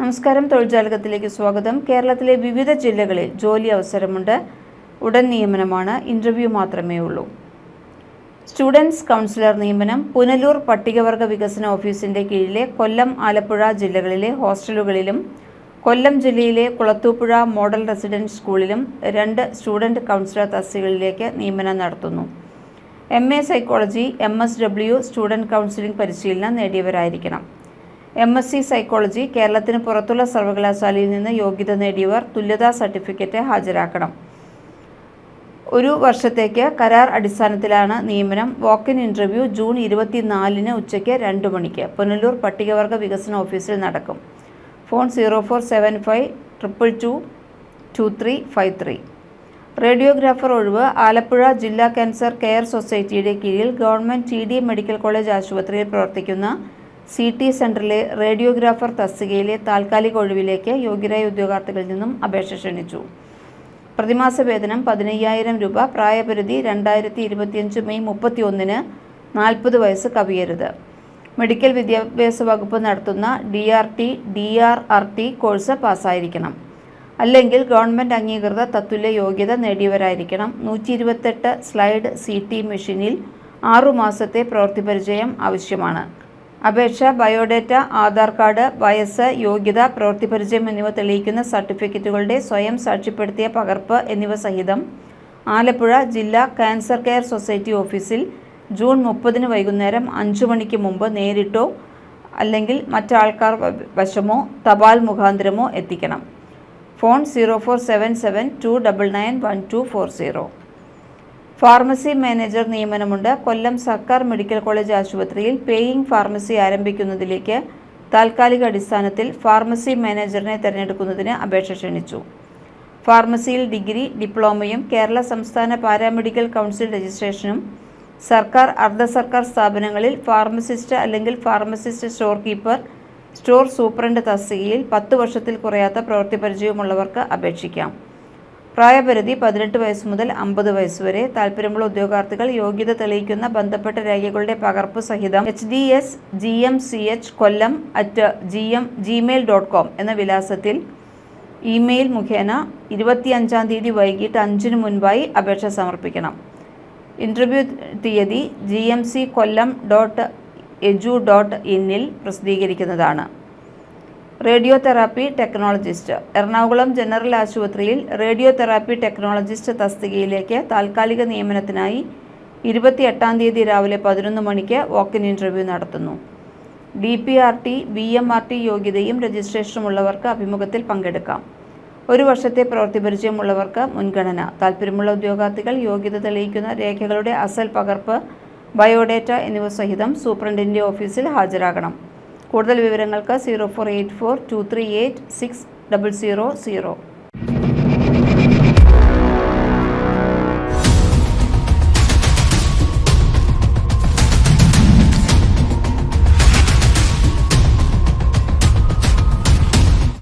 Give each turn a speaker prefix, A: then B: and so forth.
A: നമസ്കാരം. തൊഴിൽജാലകത്തിലേക്ക് സ്വാഗതം. കേരളത്തിലെ വിവിധ ജില്ലകളിൽ ജോലി അവസരമുണ്ട്. ഉടൻ നിയമനമാണ്. ഇന്റർവ്യൂ മാത്രമേ ഉള്ളൂ. സ്റ്റുഡൻസ് കൗൺസിലർ നിയമനം പുനലൂർ പട്ടികവർഗ വികസന ഓഫീസിന്റെ കീഴിലെ കൊല്ലം ആലപ്പുഴ ജില്ലകളിലെ ഹോസ്റ്റലുകളിലും കൊല്ലം ജില്ലയിലെ കുളത്തൂപ്പുഴ മോഡൽ റെസിഡൻസ് സ്കൂളിലും രണ്ട് സ്റ്റുഡന്റ് കൗൺസിലർ തസ്തികളിലേക്ക് നിയമനം നടത്തുന്നു. M A psychology M S W student counselling പരിശീലനം നേടിയവരായിരിക്കണം. എം എസ് സി സൈക്കോളജി കേരളത്തിന് പുറത്തുള്ള സർവകലാശാലയിൽ നിന്ന് യോഗ്യത നേടിയവർ തുല്യതാ സർട്ടിഫിക്കറ്റ് ഹാജരാക്കണം. ഒരു വർഷത്തേക്ക് കരാർ അടിസ്ഥാനത്തിലാണ് നിയമനം. വാക്കിൻ ഇന്റർവ്യൂ ജൂൺ ഇരുപത്തിനാലിന് ഉച്ചയ്ക്ക് രണ്ട് മണിക്ക്. പുനലൂർ പട്ടികവർഗ വികസന ഓഫീസിൽ നടക്കും. Phone zero four seven five triple two two three five three radiographer ഒഴിവ്. ആലപ്പുഴ ജില്ലാ ക്യാൻസർ കെയർ സൊസൈറ്റിയുടെ കീഴിൽ ഗവൺമെന്റ് ടി മെഡിക്കൽ കോളേജ് ആശുപത്രിയിൽ പ്രവർത്തിക്കുന്ന സി ടി സെന്ററിലെ റേഡിയോഗ്രാഫർ തസ്തികയിലെ താൽക്കാലിക ഒഴിവിലേക്ക് യോഗ്യരായ ഉദ്യോഗാർത്ഥികളിൽ നിന്നും അപേക്ഷ ക്ഷണിച്ചു. പ്രതിമാസ വേതനം പതിനയ്യായിരം രൂപ പ്രായപരിധി രണ്ടായിരത്തി ഇരുപത്തിയഞ്ച് മെയ് മുപ്പത്തി ഒന്നിന് നാൽപ്പത് വയസ്സ് കവിയരുത്. മെഡിക്കൽ വിദ്യാഭ്യാസ വകുപ്പ് നടത്തുന്ന D R T D R R T course പാസ്സായിരിക്കണം. അല്ലെങ്കിൽ ഗവൺമെന്റ് അംഗീകൃത തത്തുല്യ യോഗ്യത നേടിയവരായിരിക്കണം. നൂറ്റി ഇരുപത്തെട്ട് സ്ലൈഡ് സി ടി മെഷീനിൽ ആറുമാസത്തെ പ്രവൃത്തി പരിചയം ആവശ്യമാണ്. അപേക്ഷ ബയോഡേറ്റ ആധാർ കാർഡ് വയസ്സ് യോഗ്യത പ്രവൃത്തിപരിചയം എന്നിവ തെളിയിക്കുന്ന സർട്ടിഫിക്കറ്റുകളുടെ സ്വയം സാക്ഷ്യപ്പെടുത്തിയ പകർപ്പ് എന്നിവ സഹിതം ആലപ്പുഴ ജില്ലാ ക്യാൻസർ കെയർ സൊസൈറ്റി ഓഫീസിൽ ജൂൺ മുപ്പതിന് വൈകുന്നേരം അഞ്ചു മണിക്ക് മുമ്പ് നേരിട്ടോ അല്ലെങ്കിൽ മറ്റാൾക്കാർ വശമോ തപാൽ മുഖാന്തരമോ എത്തിക്കണം. Phone zero four seven seven two double nine one two four zero. Pharmacy manager നിയമനമുണ്ട്. Kollam സർക്കാർ മെഡിക്കൽ കോളേജ് ആശുപത്രിയിൽ പേയിങ് ഫാർമസി ആരംഭിക്കുന്നതിലേക്ക് താൽക്കാലിക അടിസ്ഥാനത്തിൽ ഫാർമസി മാനേജറിനെ തിരഞ്ഞെടുക്കുന്നതിന് അപേക്ഷ ക്ഷണിച്ചു. ഫാർമസിയിൽ ഡിഗ്രി ഡിപ്ലോമയും കേരള സംസ്ഥാന പാരാമെഡിക്കൽ കൗൺസിൽ രജിസ്ട്രേഷനും സർക്കാർ അർദ്ധ സർക്കാർ സ്ഥാപനങ്ങളിൽ ഫാർമസിസ്റ്റ് അല്ലെങ്കിൽ pharmacist store keeper store superintendent തസ്തികയിൽ പത്ത് വർഷത്തിൽ കുറയാത്ത പ്രവൃത്തി പരിചയമുള്ളവർക്ക് അപേക്ഷിക്കാം. പ്രായപരിധി പതിനെട്ട് വയസ്സ് മുതൽ അമ്പത് വയസ്സ് വരെ. താല്പര്യമുള്ള ഉദ്യോഗാർത്ഥികൾ യോഗ്യത തെളിയിക്കുന്ന ബന്ധപ്പെട്ട രേഖകളുടെ പകർപ്പ് സഹിതം H D S G M C H Kollam at G M gmail dot com എന്ന വിലാസത്തിൽ ഇമെയിൽ മുഖേന ഇരുപത്തിയഞ്ചാം തീയതി വൈകിട്ട് അഞ്ചിന് മുൻപായി അപേക്ഷ സമർപ്പിക്കണം. ഇന്റർവ്യൂ തീയതി G M C Kollam dot edu dot ഇന്നിൽ പ്രസിദ്ധീകരിക്കുന്നതാണ്. Radio therapy technologist. Ernakulam general ആശുപത്രിയിൽ റേഡിയോ തെറാപ്പി ടെക്നോളജിസ്റ്റ് തസ്തികയിലേക്ക് താൽക്കാലിക നിയമനത്തിനായി ഇരുപത്തി എട്ടാം തീയതി രാവിലെ പതിനൊന്ന് മണിക്ക് വാക്കിൻ ഇന്റർവ്യൂ നടത്തുന്നു. D P R T B M R T യോഗ്യതയും രജിസ്ട്രേഷനും ഉള്ളവർക്ക് അഭിമുഖത്തിൽ പങ്കെടുക്കാം. ഒരു വർഷത്തെ പ്രവൃത്തി പരിചയമുള്ളവർക്ക് മുൻഗണന. താല്പര്യമുള്ള ഉദ്യോഗാർത്ഥികൾ യോഗ്യത തെളിയിക്കുന്ന രേഖകളുടെ അസൽ പകർപ്പ് ബയോഡേറ്റ എന്നിവ സഹിതം സൂപ്രണ്ടിന്റെ ഓഫീസിൽ ഹാജരാകണം. കൂടുതൽ വിവരങ്ങൾക്ക് zero four eight four two three eight six double zero zero.